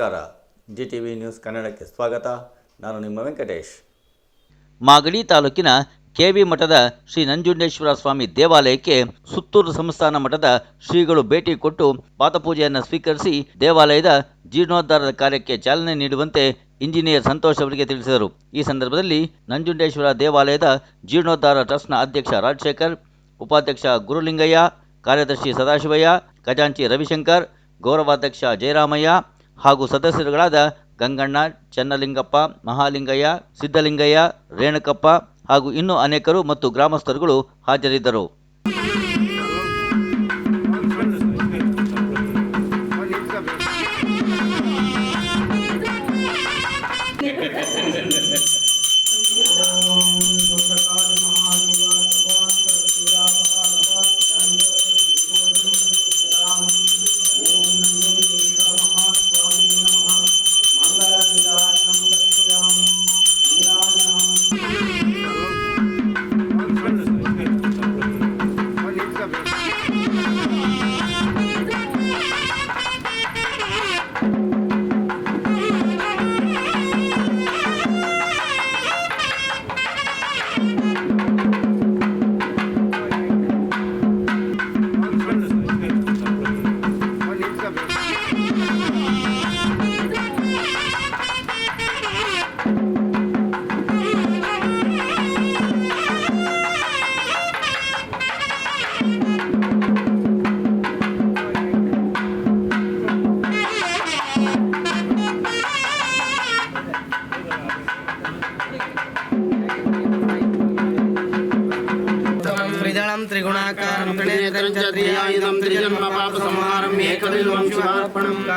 ನಮಸ್ಕಾರ. G T V news ಕನ್ನಡಕ್ಕೆ ಸ್ವಾಗತ. ನಾನು ನಿಮ್ಮ ವೆಂಕಟೇಶ್. ಮಾಗಡಿ ತಾಲೂಕಿನ ಕೆವಿ ಮಠದ ಶ್ರೀ ನಂಜುಂಡೇಶ್ವರ ಸ್ವಾಮಿ ದೇವಾಲಯಕ್ಕೆ ಸುತ್ತೂರು ಸಂಸ್ಥಾನ ಮಠದ ಶ್ರೀಗಳು ಭೇಟಿ ಕೊಟ್ಟು ಪಾತಪೂಜೆಯನ್ನು ಸ್ವೀಕರಿಸಿ ದೇವಾಲಯದ ಜೀರ್ಣೋದ್ಧಾರದ ಕಾರ್ಯಕ್ಕೆ ಚಾಲನೆ ನೀಡುವಂತೆ ಇಂಜಿನಿಯರ್ ಸಂತೋಷ್ ಅವರಿಗೆ ತಿಳಿಸಿದರು. ಈ ಸಂದರ್ಭದಲ್ಲಿ ನಂಜುಂಡೇಶ್ವರ ದೇವಾಲಯದ ಜೀರ್ಣೋದ್ಧಾರ ಟ್ರಸ್ಟ್ನ ಅಧ್ಯಕ್ಷ ರಾಜಶೇಖರ್, ಉಪಾಧ್ಯಕ್ಷ ಗುರುಲಿಂಗಯ್ಯ, ಕಾರ್ಯದರ್ಶಿ ಸದಾಶಿವಯ್ಯ, ಖಜಾಂಚಿ ರವಿಶಂಕರ್, ಗೌರವಾಧ್ಯಕ್ಷ ಜಯರಾಮಯ್ಯ ಹಾಗೂ ಸದಸ್ಯರುಗಳಾದ ಗಂಗಣ್ಣ ಚನ್ನಲಿಂಗಪ್ಪ ಮಹಾಲಿಂಗಯ್ಯ ಸಿದ್ದಲಿಂಗಯ್ಯ ರೇಣುಕಪ್ಪ ಹಾಗೂ ಇನ್ನೂ ಅನೇಕರು ಮತ್ತು ಗ್ರಾಮಸ್ಥರುಗಳು ಹಾಜರಿದ್ದರು. Panginoon sa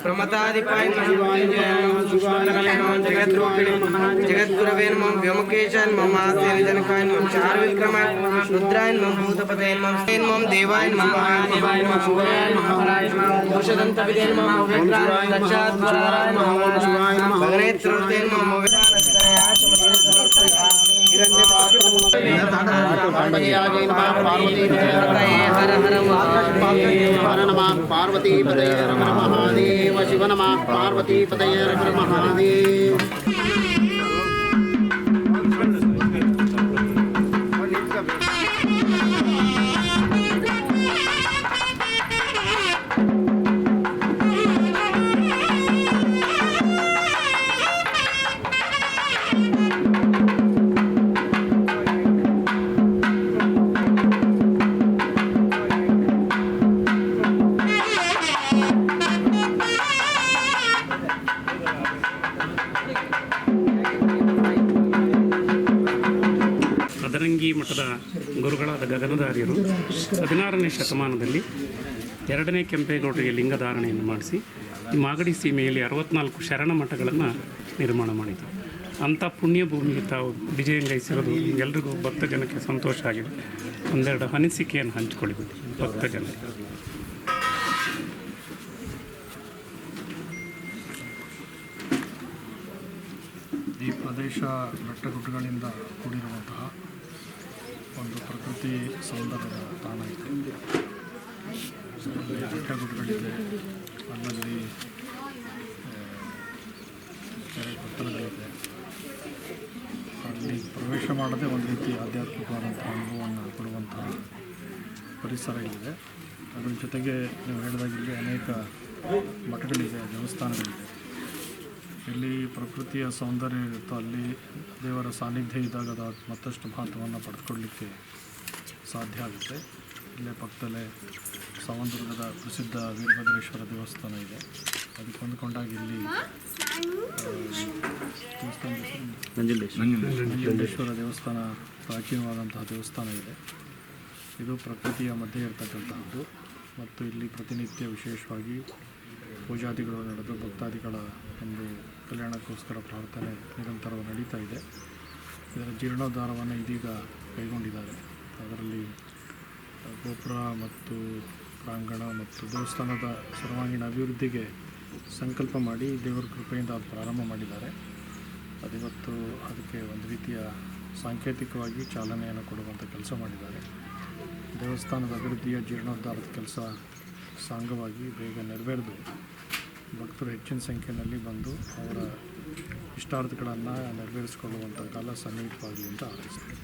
प्रमताधिपायन्मं शिवायन्मं सुष्माकलयन्मं जगद्रूपिणीं जगद्गुरवेन्मं व्योमकेशान्मं आसेनजनकायन्मं चारुविक्रमायन्मं रुद्रायन्मं भूतपतयन्मं सेन्मं देवायन्मं महादेवायन्मं शिवायन्मं हरायन्मं दोषदन्तविदेन्मं अव्यक्रायन्मं दक्षाद्वरायन्मं भगनेत्रोतेन्मं हर हर नमः पार्वती पतये हर महादेव शिव नमः पार्वती पतये हर महादेव ಗುರುಗಳಾದ ಗಗನದಾರ್ಯರು ಹದಿನಾರನೇ ಶತಮಾನದಲ್ಲಿ ಎರಡನೇ ಕೆಂಪೇಗೌಡರಿಗೆ ಲಿಂಗಧಾರಣೆಯನ್ನು ಮಾಡಿಸಿ ಈ ಮಾಗಡಿ ಸೀಮೆಯಲ್ಲಿ ಅರವತ್ನಾಲ್ಕು ಶರಣ ಮಠಗಳನ್ನು ನಿರ್ಮಾಣ ಮಾಡಿತು ಅಂಥ ಪುಣ್ಯ ಭೂಮಿಗೆ ತಾವು ವಿಜಯಂಗೈಸಿರೋದು ಎಲ್ರಿಗೂ ಭಕ್ತ ಜನಕ್ಕೆ ಸಂತೋಷ ಆಗಿದೆ. ಒಂದೆರಡು ಅನಿಸಿಕೆಯನ್ನು ಹಂಚಿಕೊಳ್ಳಿ ಭಕ್ತ ಜನರಿಗೆ ಈ ಪ್ರದೇಶ ಬೆಟ್ಟಗುಡ್ಡಗಳಿಂದ ಕೂಡಿರುವಂತಹ ಪ್ರಕೃತಿ ಸೌಂದರ್ಯದ ತಾಣ ಇದೆ ಬೆಟ್ಟಗುಡ್ಡಗಳಿದೆ ಅಲ್ಲಲ್ಲಿ ಕೆರೆ ಕೊತ್ತಲಗಳಿದೆ ಅಲ್ಲಿ ಪ್ರವೇಶ ಮಾಡದೆ ಒಂದು ರೀತಿ ಆಧ್ಯಾತ್ಮಿಕವಾದಂಥ ಅನುಭವವನ್ನು ಕೊಡುವಂತಹ ಪರಿಸರ ಇಲ್ಲಿದೆ. ಅದರ ಜೊತೆಗೆ ನೀವು ಹೇಳಿದಾಗ ಇಲ್ಲಿ ಅನೇಕ ಮಠಗಳಿದೆ, ದೇವಸ್ಥಾನಗಳಿದೆ. ಇಲ್ಲಿ ಪ್ರಕೃತಿಯ ಸೌಂದರ್ಯ ಇರುತ್ತೋ ಅಲ್ಲಿ ದೇವರ ಸಾನ್ನಿಧ್ಯ ಇದ್ದಾಗ ಅದು ಮತ್ತಷ್ಟು ಮಹತ್ವವನ್ನು ಪಡೆದುಕೊಳ್ಳಲಿಕ್ಕೆ ಸಾಧ್ಯ ಆಗುತ್ತೆ. ಇಲ್ಲೇ ಪಕ್ಕದಲ್ಲೇ ಸಾವಂದುರ್ಗದ ಪ್ರಸಿದ್ಧ ವೀರಭದ್ರೇಶ್ವರ ದೇವಸ್ಥಾನ ಇದೆ. ಅದಕ್ಕೆ ಹೊಂದ್ಕೊಂಡಾಗ ಇಲ್ಲಿ ನಂಜುಂಡೇಶ್ವರ ದೇವಸ್ಥಾನ ಪ್ರಾಚೀನವಾದಂತಹ ದೇವಸ್ಥಾನ ಇದೆ. ಇದು ಪ್ರಕೃತಿಯ ಮಧ್ಯೆ ಇರತಕ್ಕಂತಹದ್ದು. ಮತ್ತು ಇಲ್ಲಿ ಪ್ರತಿನಿತ್ಯ ವಿಶೇಷವಾಗಿ ಪೂಜಾದಿಗಳು ನಡೆದು ಭಕ್ತಾದಿಗಳ ಒಂದು ಕಲ್ಯಾಣಕ್ಕೋಸ್ಕರ ಪ್ರಾರ್ಥನೆ ನಿರಂತರವಾಗಿ ನಡೀತಾ ಇದೆ. ಇದರ ಜೀರ್ಣೋದ್ಧಾರವನ್ನು ಇದೀಗ ಗೋಪುರ ಮತ್ತು ಪ್ರಾಂಗಣ ಮತ್ತು ದೇವಸ್ಥಾನದ ಸರ್ವಾಂಗೀಣ ಅಭಿವೃದ್ಧಿಗೆ ಸಂಕಲ್ಪ ಮಾಡಿ ದೇವರ ಕೃಪೆಯಿಂದ ಅದು ಪ್ರಾರಂಭ ಮಾಡಿದ್ದಾರೆ. ಅದಿವತ್ತು ಅದಕ್ಕೆ ಒಂದು ರೀತಿಯ ಸಾಂಕೇತಿಕವಾಗಿ ಚಾಲನೆಯನ್ನು ಕೊಡುವಂಥ ಕೆಲಸ ಮಾಡಿದ್ದಾರೆ. ದೇವಸ್ಥಾನದ ಅಭಿವೃದ್ಧಿಯ ಜೀರ್ಣೋದ್ಧಾರದ ಕೆಲಸ ಸಾಂಗವಾಗಿ ಬೇಗ ನೆರವೇರಿದು. ಭಕ್ತರು ಹೆಚ್ಚಿನ ಸಂಖ್ಯೆಯಲ್ಲಿ ಬಂದು ಅವರ ಇಷ್ಟಾರ್ಥಗಳನ್ನು ನೆರವೇರಿಸಿಕೊಳ್ಳುವಂಥ ಕಾಲ ಸನ್ನಿಹಿತವಾಗಲಿ ಅಂತ ಹಾರೈಸ್ತೀನಿ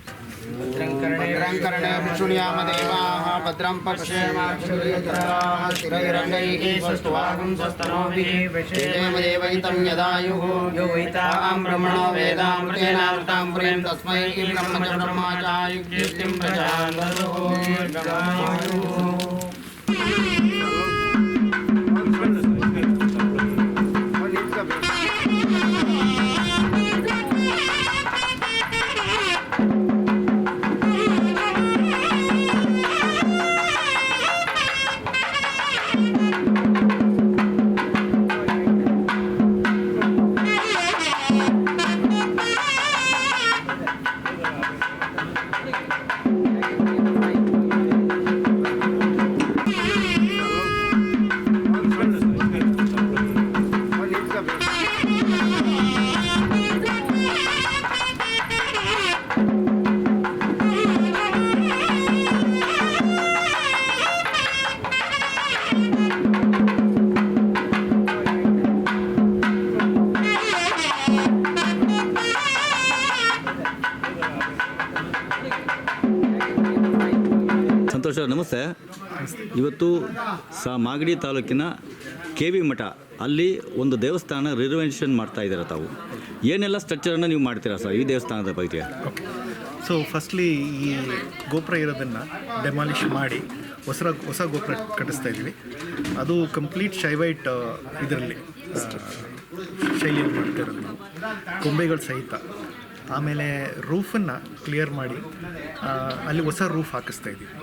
ನಮಸ್ತೆ. ಇವತ್ತು ಸ ಮಾಗಡಿ ತಾಲೂಕಿನ ಕೆ ವಿ ಮಠ, ಅಲ್ಲಿ ಒಂದು ದೇವಸ್ಥಾನ ರಿನೋವೇಷನ್ ಮಾಡ್ತಾ ಇದ್ದೀರಾ ತಾವು. ಏನೆಲ್ಲ ಸ್ಟ್ರಕ್ಚರನ್ನು ನೀವು ಮಾಡ್ತೀರಾ ಸರ್ ಈ ದೇವಸ್ಥಾನದ ಬಗ್ಗೆ? ಸೊ ಫಸ್ಟ್ಲಿ ಈ ಗೋಪುರ ಇರೋದನ್ನು ಡೆಮಾಲಿಷ್ ಮಾಡಿ ಹೊಸ ಹೊಸ ಗೋಪುರ ಕಟ್ಟಿಸ್ತಾ ಇದ್ವಿ ಅದು ಕಂಪ್ಲೀಟ್ ಶೈವೈಟ್ ಇದರಲ್ಲಿ ಶೈಲಿಯಲ್ಲಿ ಮಾಡ್ತಿರೋದು ಗೊಂಬೆಗಳು ಸಹಿತ. ಆಮೇಲೆ ರೂಫನ್ನು ಕ್ಲಿಯರ್ ಮಾಡಿ ಅಲ್ಲಿ ಹೊಸ ರೂಫ್ ಹಾಕಿಸ್ತಾ ಇದ್ದೀವಿ.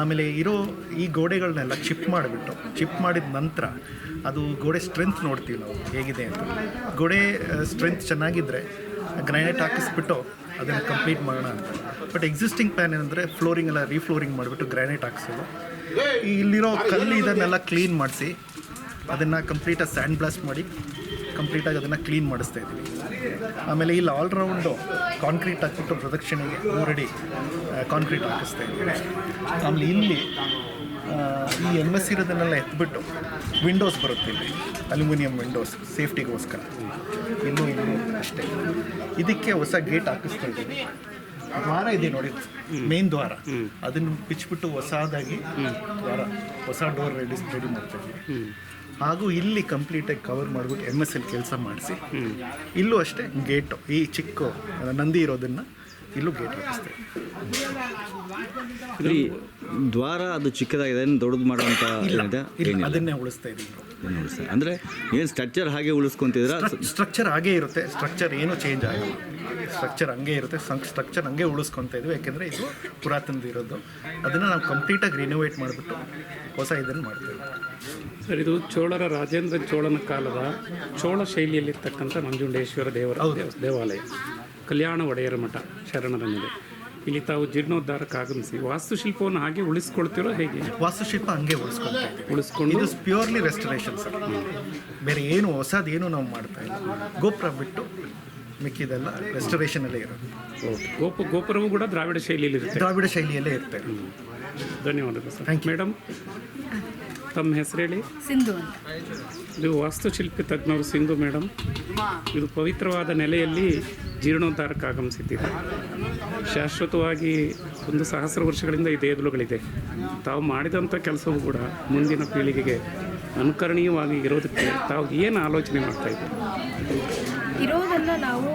ಆಮೇಲೆ ಇರೋ ಈ ಗೋಡೆಗಳನ್ನೆಲ್ಲ ಚಿಪ್ ಮಾಡಿಬಿಟ್ಟು, ಚಿಪ್ ಮಾಡಿದ ನಂತರ ಅದು ಗೋಡೆ ಸ್ಟ್ರೆಂತ್ ನೋಡ್ತೀವಿ ನಾವು ಹೇಗಿದೆ ಅಂತ. ಗೋಡೆ ಸ್ಟ್ರೆಂತ್ ಚೆನ್ನಾಗಿದ್ದರೆ ಗ್ರಾನೈಟ್ ಹಾಕಿಸ್ಬಿಟ್ಟು ಅದನ್ನು ಕಂಪ್ಲೀಟ್ ಮಾಡೋಣ ಅಂತ. ಬಟ್ ಎಕ್ಸಿಸ್ಟಿಂಗ್ ಪ್ಲ್ಯಾನ್ ಏನಂದರೆ ಫ್ಲೋರಿಂಗ್ ಎಲ್ಲ ರೀಫ್ಲೋರಿಂಗ್ ಮಾಡಿಬಿಟ್ಟು ಗ್ರಾನೈಟ್ ಹಾಕ್ಸೋದು. ಇಲ್ಲಿರೋ ಕಲ್ಲು ಇದನ್ನೆಲ್ಲ ಕ್ಲೀನ್ ಮಾಡಿಸಿ, ಅದನ್ನು ಕಂಪ್ಲೀಟಾಗಿ ಸ್ಯಾಂಡ್ ಬ್ಲಾಸ್ಟ್ ಮಾಡಿ ಕಂಪ್ಲೀಟಾಗಿ ಅದನ್ನು ಕ್ಲೀನ್ ಮಾಡಿಸ್ತಾ ಇದ್ದೀವಿ. ಆಮೇಲೆ ಇಲ್ಲಿ ಆಲ್ರೌಂಡು ಕಾಂಕ್ರೀಟ್ ಹಾಕಿಬಿಟ್ಟು ಪ್ರದಕ್ಷಿಣೆಗೆ ಮೂರಡಿ ಕಾಂಕ್ರೀಟ್ ಹಾಕಿಸ್ತಾ ಇದ್ದೀವಿ. ಆಮೇಲೆ ಇಲ್ಲಿ ಈ ಎಂ ಎಸ್ ಇರೋದನ್ನೆಲ್ಲ ಎತ್ಬಿಟ್ಟು ವಿಂಡೋಸ್ ಬರುತ್ತೆ ಇಲ್ಲಿ. ಅಲ್ಯೂಮಿನಿಯಂ ವಿಂಡೋಸ್ ಸೇಫ್ಟಿಗೋಸ್ಕರ ಇನ್ನೂ ಇನ್ನೂ ಅಷ್ಟೇ. ಇದಕ್ಕೆ ಹೊಸ ಗೇಟ್ ಹಾಕಿಸ್ತಾ ಇದ್ದೀವಿ. ದ್ವಾರ ಇದೆ ನೋಡಿ. ಮೇನ್ ದ್ವಾರ. ಅದನ್ನು ಬಿಚ್ಚಿಬಿಟ್ಟು ಹೊಸದಾಗಿ ದ್ವಾರ ಹೊಸ ಡೋರ್ ರೆಡಿ ರೆಡಿ ಮಾಡ್ತಾ ಇದ್ದೀವಿ. ಹಾಗೂ ಇಲ್ಲಿ ಕಂಪ್ಲೀಟಾಗಿ ಕವರ್ ಮಾಡಿಬಿಟ್ಟು ಎಂ ಎಸ್ ಎಲ್ ಕೆಲಸ ಮಾಡಿಸಿ. ಇಲ್ಲೂ ಅಷ್ಟೇ ಗೇಟು ಈ ಚಿಕ್ಕ ನಂದಿ ಇರೋದನ್ನು ಇಲ್ಲೂ ಗೇಟ್ ಹಾಕಿಸ್ತೇವೆ ದ್ವಾರ ಅದು ಚಿಕ್ಕದಾಗಿದೆ ಏನು ದೊಡ್ಡದು ಮಾಡುವಂಥ ಅದನ್ನೇ ಉಳಿಸ್ತಾ ಇದ್ದೀವಿ ಅಂದರೆ ಏನು ಸ್ಟ್ರಕ್ಚರ್ ಹಾಗೆ ಉಳಿಸ್ಕೊಂತಿದ್ರ ಸ್ಟ್ರಕ್ಚರ್ ಹಾಗೇ ಇರುತ್ತೆ. ಸ್ಟ್ರಕ್ಚರ್ ಏನೂ ಚೇಂಜ್ ಆಗಲ್ಲ. ಸ್ಟ್ರಕ್ಚರ್ ಹಂಗೆ ಇರುತ್ತೆ. ಸ್ಟ್ರಕ್ಚರ್ ಹಂಗೆ ಉಳಿಸ್ಕೊತಾ ಇದ್ವಿ. ಯಾಕೆಂದರೆ ಇದು ಪುರಾತನದು ಇರೋದು ಅದನ್ನು ನಾವು ಕಂಪ್ಲೀಟಾಗಿ ರಿನೋವೇಟ್ ಮಾಡಿಬಿಟ್ಟು ಹೊಸ ಇದನ್ನು ಮಾಡ್ತೇವೆ ಸರ್ ಇದು ಚೋಳರ ರಾಜೇಂದ್ರ ಚೋಳನ ಕಾಲದ ಚೋಳ ಶೈಲಿಯಲ್ಲಿರ್ತಕ್ಕಂಥ ನಂಜುಂಡೇಶ್ವರ ದೇವರ ದೇವ- ದೇವಾಲಯ. ಕಲ್ಯಾಣ ಒಡೆಯರ ಮಠ ಶರಣರ ಮೇಲೆ. ಇಲ್ಲಿ ತಾವು ಜೀರ್ಣೋದ್ಧಾರಕ್ಕೆ ಆಗಮಿಸಿ ವಾಸ್ತುಶಿಲ್ಪವನ್ನು ಹಾಗೆ ಉಳಿಸ್ಕೊಳ್ತಿರೋ ಹೇಗೆ? ವಾಸ್ತುಶಿಲ್ಪ ಹಂಗೆ ಉಳಿಸ್ಕೊಳ್ತೀವಿ ಉಳಿಸ್ಕೊಂಡು? ಇದು ಪ್ಯೂರ್ಲಿ ರೆಸ್ಟೋರೇಷನ್ ಸರ್. ಬೇರೆ ಏನು ಹೊಸದೇನು ನಾವು ಮಾಡ್ತಾ ಇಲ್ಲ. ಗೋಪುರ ಬಿಟ್ಟು ಮಿಕ್ಕಿದೆಲ್ಲ ರೆಸ್ಟೋರೇಷನಲ್ಲೇ ಇರೋದು. ಗೋಪು ಗೋಪುರವೂ ಕೂಡ ದ್ರಾವಿಡ ಶೈಲಿಯಲ್ಲಿ ಇರುತ್ತೆ ದ್ರಾವಿಡ ಶೈಲಿಯಲ್ಲೇ ಇರುತ್ತೆ ಧನ್ಯವಾದಗಳು ಸರ್. ಥ್ಯಾಂಕ್ ಯು ಮೇಡಮ್ ತಮ್ಮ ಹೆಸರು ಹೇಳಿ ಸಿಂಧು ಅಂತ. ಇದು ವಾಸ್ತುಶಿಲ್ಪಿ ತಜ್ಞರು ಸಿಂಧು ಮೇಡಮ್ ಇದು ಪವಿತ್ರವಾದ ನೆಲೆಯಲ್ಲಿ ಜೀರ್ಣೋದ್ಧಾರಕ್ಕೆ ಆಗಮಿಸಿದ್ದೀರಿ. ಶಾಶ್ವತವಾಗಿ ಒಂದು ಸಹಸ್ರ ವರ್ಷಗಳಿಂದ ಈ ದೇಗುಲಗಳಿದೆ. ತಾವು ಮಾಡಿದಂಥ ಕೆಲಸವೂ ಕೂಡ ಮುಂದಿನ ಪೀಳಿಗೆಗೆ ಅನುಕರಣೀಯವಾಗಿ ಇರೋದಕ್ಕೆ ತಾವು ಏನು ಆಲೋಚನೆ ಮಾಡ್ತಾ ಇದ್ದೀರಿ? ಇರೋದನ್ನ ನಾವು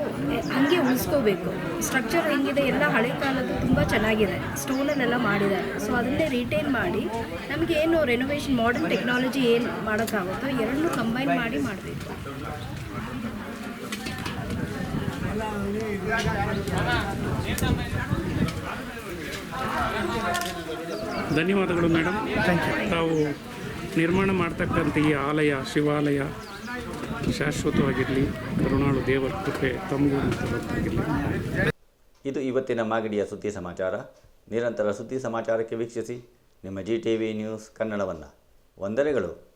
ಹಂಗೆ ಉಳಿಸ್ಕೋಬೇಕು. ಸ್ಟ್ರಕ್ಚರ್ ಹೆಂಗಿದೆ ಎಲ್ಲ ಹಳೆ ಕಾಲದ್ದು ತುಂಬ ಚೆನ್ನಾಗಿದೆ. ಸ್ಟೋನಲ್ಲೆಲ್ಲ ಮಾಡಿದ್ದಾರೆ. ಸೊ ಅದನ್ನೇ ರಿಟೈನ್ ಮಾಡಿ ನಮಗೆ ಏನು ರೆನೋವೇಷನ್ ಮಾಡರ್ನ್ ಟೆಕ್ನಾಲಜಿ ಏನು ಮಾಡೋಕ್ಕಾಗುತ್ತೋ ಎರಡನ್ನೂ ಕಂಬೈನ್ ಮಾಡಿ ಮಾಡಬೇಕು. ಧನ್ಯವಾದಗಳು ಮೇಡಮ್. ಥ್ಯಾಂಕ್ ಯು ತಾವು ನಿರ್ಮಾಣ ಮಾಡ್ತಕ್ಕಂಥ ಈ ಆಲಯ ಶಿವಾಲಯ ಶಾಶ್ವತವಾಗಿರಲಿ, ಕರುಣಾಳು ದೇವರ ಕೃಪೆ ತಮಗೂ ಮತ್ತು ಇದು ಇವತ್ತಿನ ಮಾಗಡಿಯ ಸುದ್ದಿ ಸಮಾಚಾರ. ನಿರಂತರ ಸುದ್ದಿ ಸಮಾಚಾರಕ್ಕೆ ವೀಕ್ಷಿಸಿ. ನಿಮ್ಮ ಜಿ ಟಿ ವಿ ನ್ಯೂಸ್ ಕನ್ನಡವನ್ನು. ವಂದನೆಗಳು.